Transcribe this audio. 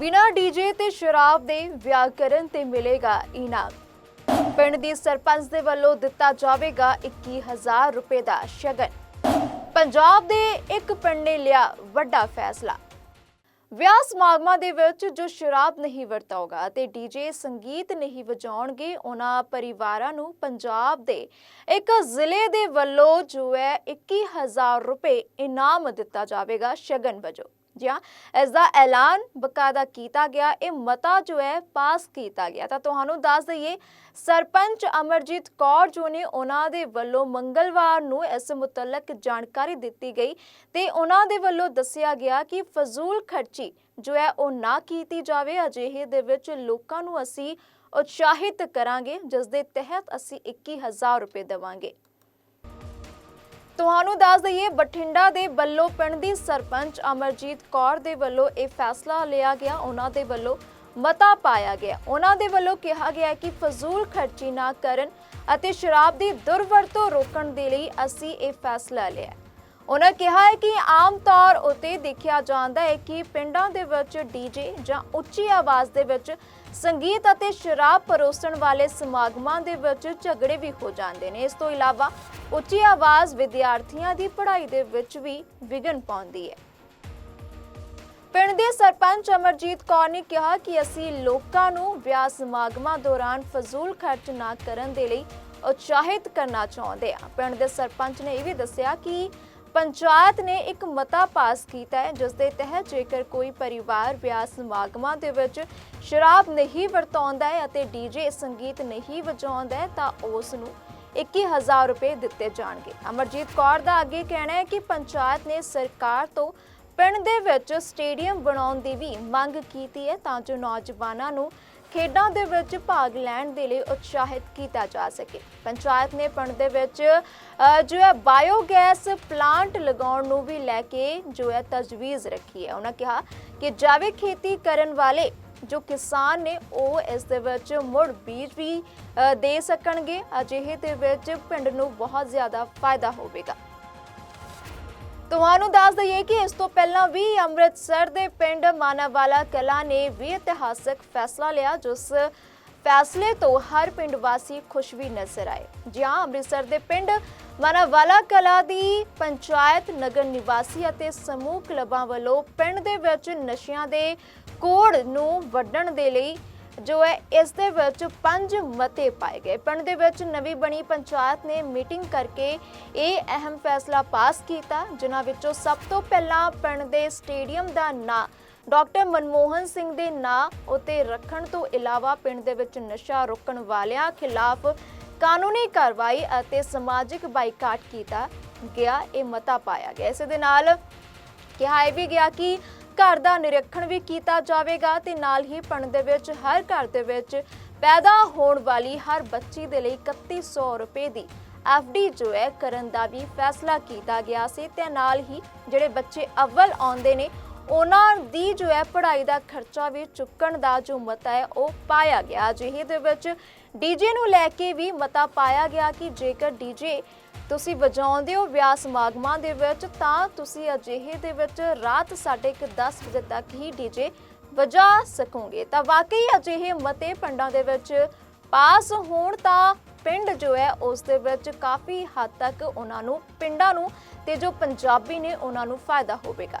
ਬਿਨਾਂ ਡੀਜੇ ਤੇ ਸ਼ਰਾਬ ਦੇ ਵਿਆਕਰਨ ਤੇ ਮਿਲੇਗਾ ਇਨਾਮ। ਪਿੰਡ ਦੀ ਸਰਪੰਚ ਦੇ ਵੱਲੋਂ ਦਿੱਤਾ ਜਾਵੇਗਾ 21000 ਰੁਪਏ ਦਾ ਸ਼ਗਨ। ਪੰਜਾਬ ਦੇ ਇੱਕ ਪਿੰਡ ਨੇ ਲਿਆ ਵੱਡਾ ਫੈਸਲਾ। ਵਿਆਹ ਸਮਾਗਮਾਂ ਦੇ ਵਿੱਚ ਜੋ ਸ਼ਰਾਬ ਨਹੀਂ ਵਰਤਾਉਗਾ ਤੇ ਡੀਜੇ ਸੰਗੀਤ ਨਹੀਂ ਵਜਾਉਣਗੇ, ਉਹਨਾਂ ਪਰਿਵਾਰਾਂ ਨੂੰ ਪੰਜਾਬ ਦੇ ਇੱਕ ਜ਼ਿਲ੍ਹੇ ਦੇ ਵੱਲੋਂ ਜੋ ਹੈ 21000 ਰੁਪਏ ਇਨਾਮ ਦਿੱਤਾ ਜਾਵੇਗਾ ਸ਼ਗਨ ਵਜੋਂ। ਜੀ ਇਸ ਦਾ ਐਲਾਨ ਬਕਾਇਦਾ ਕੀਤਾ ਗਿਆ। ਇਹ ਮਤਾ ਜੋ ਹੈ, ਪਾਸ ਕੀਤਾ ਗਿਆ। ਤਾਂ ਤੁਹਾਨੂੰ ਦੱਸ ਦਈਏ, ਸਰਪੰਚ ਅਮਰਜੀਤ ਕੌਰ ਜੋ ਨੇ, ਉਹਨਾਂ ਦੇ ਵੱਲੋਂ ਮੰਗਲਵਾਰ ਨੂੰ ਇਸ ਮੁਤਲਕ ਜਾਣਕਾਰੀ ਦਿੱਤੀ ਗਈ ਤੇ ਉਹਨਾਂ ਦੇ ਵੱਲੋਂ ਦੱਸਿਆ ਗਿਆ ਕਿ ਫਜ਼ੂਲ ਖਰਚੀ ਜੋ ਹੈ, ਉਹ ਨਾ ਕੀਤੀ ਜਾਵੇ। ਅਜਿਹੇ ਦੇ ਵਿੱਚ ਲੋਕਾਂ ਨੂੰ ਅਸੀਂ ਉਤਸ਼ਾਹਿਤ ਕਰਾਂਗੇ, ਜਿਸ ਦੇ ਤਹਿਤ ਅਸੀਂ 21000 ਰੁਪਏ ਦੇਵਾਂਗੇ। ਤੁਹਾਨੂੰ ਦੱਸ ਦਈਏ, ਬਠਿੰਡਾ ਦੇ ਬੱਲੋ ਪਿੰਡ ਦੀ ਸਰਪੰਚ ਅਮਰਜੀਤ ਕੌਰ ਦੇ ਵੱਲੋਂ ਇਹ ਫੈਸਲਾ ਲਿਆ ਗਿਆ। ਉਹਨਾਂ ਦੇ ਵੱਲੋਂ ਮਤਾ ਪਾਇਆ ਗਿਆ। ਉਹਨਾਂ ਦੇ ਵੱਲੋਂ ਕਿਹਾ ਗਿਆ ਕਿ ਫਜ਼ੂਲ ਖਰਚੀ ਨਾ ਕਰਨ ਅਤੇ ਸ਼ਰਾਬ ਦੀ ਦੁਰਵਰਤੋਂ ਰੋਕਣ ਦੇ ਲਈ ਅਸੀਂ ਇਹ ਫੈਸਲਾ ਲਿਆ ਉਹਨਾਂ ਕਿਹਾ ਹੈ ਕਿ ਆਮ ਤੌਰ ਉਤੇ ਦੇਖਿਆ ਜਾਂਦਾ ਹੈ ਕਿ ਪਿੰਡਾਂ ਦੇ ਵਿੱਚ ਡੀਜੇ ਜਾਂ ਉੱਚੀ ਆਵਾਜ਼ ਦੇ ਵਿੱਚ ਸੰਗੀਤ ਅਤੇ ਸ਼ਰਾਬ ਪਰੋਸਣ ਵਾਲੇ ਸਮਾਗਮਾਂ ਦੇ ਵਿੱਚ ਝਗੜੇ ਵੀ ਹੋ ਜਾਂਦੇ ਨੇ। ਇਸ ਤੋਂ ਇਲਾਵਾ ਉੱਚੀ ਆਵਾਜ਼ ਵਿਦਿਆਰਥੀਆਂ ਦੀ ਪੜ੍ਹਾਈ ਦੇ ਵਿੱਚ ਵੀ ਵਿਘਨ ਪਾਉਂਦੀ ਹੈ। ਪਿੰਡ ਦੇ ਸਰਪੰਚ ਅਮਰਜੀਤ ਕੌਰ ਨੇ ਕਿਹਾ ਕਿ ਅਸੀਂ ਲੋਕਾਂ ਨੂੰ ਵਿਆਹ ਸਮਾਗਮਾਂ ਦੌਰਾਨ ਫਜ਼ੂਲ ਖਰਚ ਨਾ ਕਰਨ ਦੇ ਲਈ ਉਤਸ਼ਾਹਿਤ ਕਰਨਾ ਚਾਹੁੰਦੇ ਹਾਂ। ਪਿੰਡ ਦੇ ਸਰਪੰਚ ਨੇ ਇਹ ਵੀ ਦੱਸਿਆ ਕਿ ਪੰਚਾਇਤ ਨੇ ਇੱਕ ਮਤਾ ਪਾਸ ਕੀਤਾ ਹੈ, ਜਿਸ ਦੇ ਤਹਿਤ ਜੇਕਰ ਕੋਈ ਪਰਿਵਾਰ ਵਿਆਹ ਸਮਾਗਮਾਂ ਦੇ ਵਿੱਚ ਸ਼ਰਾਬ ਨਹੀਂ ਵਰਤਾਉਂਦਾ ਹੈ ਅਤੇ ਡੀਜੇ ਸੰਗੀਤ ਨਹੀਂ ਵਜਾਉਂਦਾ ਹੈ, ਤਾਂ ਉਸ ਨੂੰ 21000 ਰੁਪਏ ਦਿੱਤੇ ਜਾਣਗੇ। ਅਮਰਜੀਤ ਕੌਰ ਦਾ ਅੱਗੇ ਕਹਿਣਾ ਹੈ ਕਿ ਪੰਚਾਇਤ ਨੇ ਸਰਕਾਰ ਤੋਂ ਪਿੰਡ ਦੇ ਵਿੱਚ ਸਟੇਡੀਅਮ ਬਣਾਉਣ ਦੀ ਵੀ ਮੰਗ ਕੀਤੀ ਹੈ, ਤਾਂ ਜੋ ਨੌਜਵਾਨਾਂ ਨੂੰ ਖੇਡਾਂ ਦੇ ਵਿੱਚ ਭਾਗ ਲੈਣ ਦੇ ਲਈ ਉਤਸ਼ਾਹਿਤ ਕੀਤਾ ਜਾ ਸਕੇ। ਪੰਚਾਇਤ ਨੇ ਪਿੰਡ ਦੇ ਵਿੱਚ ਜੋ ਹੈ ਬਾਇਓਗੈਸ ਪਲਾਂਟ ਲਗਾਉਣ ਨੂੰ ਵੀ ਲੈ ਕੇ ਜੋ ਹੈ ਤਜਵੀਜ਼ ਰੱਖੀ ਹੈ। ਉਹਨਾਂ ਕਿਹਾ ਕਿ ਜੈਵਿਕ ਖੇਤੀ ਕਰਨ ਵਾਲੇ ਜੋ ਕਿਸਾਨ ਨੇ, ਉਹ ਇਸ ਦੇ ਵਿੱਚ ਮੁੜ ਬੀਜ ਵੀ ਦੇ ਸਕਣਗੇ। ਅਜਿਹੇ ਦੇ ਵਿੱਚ ਪਿੰਡ ਨੂੰ ਬਹੁਤ ਜ਼ਿਆਦਾ ਫਾਇਦਾ ਹੋਵੇਗਾ। ਤੁਹਾਨੂੰ ਦੱਸ ਦਈਏ ਕਿ ਇਸ ਤੋਂ ਪਹਿਲਾਂ ਵੀ ਅੰਮ੍ਰਿਤਸਰ ਦੇ ਪਿੰਡ ਮਾਨਾਵਾਲਾ ਕਲਾ ਨੇ ਵੀ ਇਤਿਹਾਸਕ ਫੈਸਲਾ ਲਿਆ, ਜਿਸ ਫੈਸਲੇ ਤੋਂ ਹਰ ਪਿੰਡ ਵਾਸੀ ਖੁਸ਼ ਵੀ ਨਜ਼ਰ ਆਏ। ਜਿਹਾਂ ਅੰਮ੍ਰਿਤਸਰ ਦੇ ਪਿੰਡ ਮਾਨਾਵਾਲਾ ਕਲਾ ਦੀ ਪੰਚਾਇਤ, ਨਗਰ ਨਿਵਾਸੀ ਅਤੇ ਸਮੂਹ ਕਲੱਬਾਂ ਵੱਲੋਂ ਪਿੰਡ ਦੇ ਵਿੱਚ ਨਸ਼ਿਆਂ ਦੇ ਕੋੜ ਨੂੰ ਵੱਢਣ ਦੇ ਲਈ ਜੋ ਹੈ, ਇਸ ਦੇ ਵਿੱਚ ਪੰਜ ਮਤੇ ਪਾਏ ਗਏ। ਪਿੰਡ ਦੇ ਵਿੱਚ ਨਵੀਂ ਬਣੀ ਪੰਚਾਇਤ ਨੇ ਮੀਟਿੰਗ ਕਰਕੇ ਇਹ ਅਹਿਮ ਫੈਸਲਾ ਪਾਸ ਕੀਤਾ, ਜਿਨ੍ਹਾਂ ਵਿੱਚੋਂ ਸਭ ਤੋਂ ਪਹਿਲਾਂ ਪਿੰਡ ਦੇ ਸਟੇਡੀਅਮ ਦਾ ਨਾਂ ਡਾਕਟਰ ਮਨਮੋਹਨ ਸਿੰਘ ਦੇ ਨਾਂ ਉਤੇ ਰੱਖਣ ਤੋਂ ਇਲਾਵਾ ਪਿੰਡ ਦੇ ਵਿੱਚ ਨਸ਼ਾ ਰੋਕਣ ਵਾਲਿਆਂ ਖਿਲਾਫ ਕਾਨੂੰਨੀ ਕਾਰਵਾਈ ਅਤੇ ਸਮਾਜਿਕ ਬਾਈਕਾਟ ਕੀਤਾ ਗਿਆ, ਇਹ ਮਤਾ ਪਾਇਆ ਗਿਆ। ਇਸ ਦੇ ਨਾਲ ਕਿਹਾ ਇਹ ਵੀ ਗਿਆ ਕਿ ਘਰ ਦਾ ਨਿਰੀਖਣ ਵੀ ਕੀਤਾ ਜਾਵੇਗਾ ਤੇ ਨਾਲ ਹੀ ਪਿੰਡ ਦੇ ਵਿੱਚ, ਹਰ ਘਰ ਦੇ ਵਿੱਚ ਪੈਦਾ ਹੋਣ ਵਾਲੀ ਹਰ ਬੱਚੀ ਦੇ ਲਈ 3100 ਰੁਪਏ ਦੀ ਐਫਡੀ ਜੋ ਹੈ ਕਰਨ ਦਾ ਵੀ ਫੈਸਲਾ ਕੀਤਾ ਗਿਆ ਸੀ ਤੇ ਨਾਲ ਹੀ ਜਿਹੜੇ ਬੱਚੇ ਅਵਲ ਆਉਂਦੇ ਨੇ ਉਹਨਾਂ ਦੀ ਜੋ ਹੈ ਪੜ੍ਹਾਈ ਦਾ ਖਰਚਾ ਵੀ ਚੁੱਕਣ ਦਾ ਜੋ ਮਤਾ ਹੈ, ਉਹ ਪਾਇਆ ਗਿਆ। ਜਿਹੇ ਦੇ ਵਿੱਚ ਡੀਜੇ ਨੂੰ ਲੈ ਕੇ ਵੀ ਮਤਾ ਪਾਇਆ ਗਿਆ ਕਿ ਜੇਕਰ ਡੀਜੇ ਤੁਸੀਂ ਵਜਾਉਂਦੇ ਹੋ ਵਿਆਹ ਸਮਾਗਮਾਂ ਦੇ ਵਿੱਚ, ਤਾਂ ਤੁਸੀਂ ਅਜਿਹੇ ਦੇ ਵਿੱਚ ਰਾਤ 10:30 ਵਜੇ ਤੱਕ ਹੀ ਡੀਜੇ ਵਜਾ ਸਕੋਗੇ। ਤਾਂ ਵਾਕਈ ਅਜਿਹੇ ਮਤੇ ਪਿੰਡਾਂ ਦੇ ਵਿੱਚ ਪਾਸ ਹੋਣ ਤਾਂ ਪਿੰਡ ਜੋ ਹੈ, ਉਸ ਦੇ ਵਿੱਚ ਕਾਫੀ ਹੱਦ ਤੱਕ ਉਹਨਾਂ ਨੂੰ, ਪਿੰਡਾਂ ਨੂੰ ਤੇ ਜੋ ਪੰਜਾਬੀ ਨੇ ਉਹਨਾਂ ਨੂੰ ਫਾਇਦਾ ਹੋਵੇਗਾ।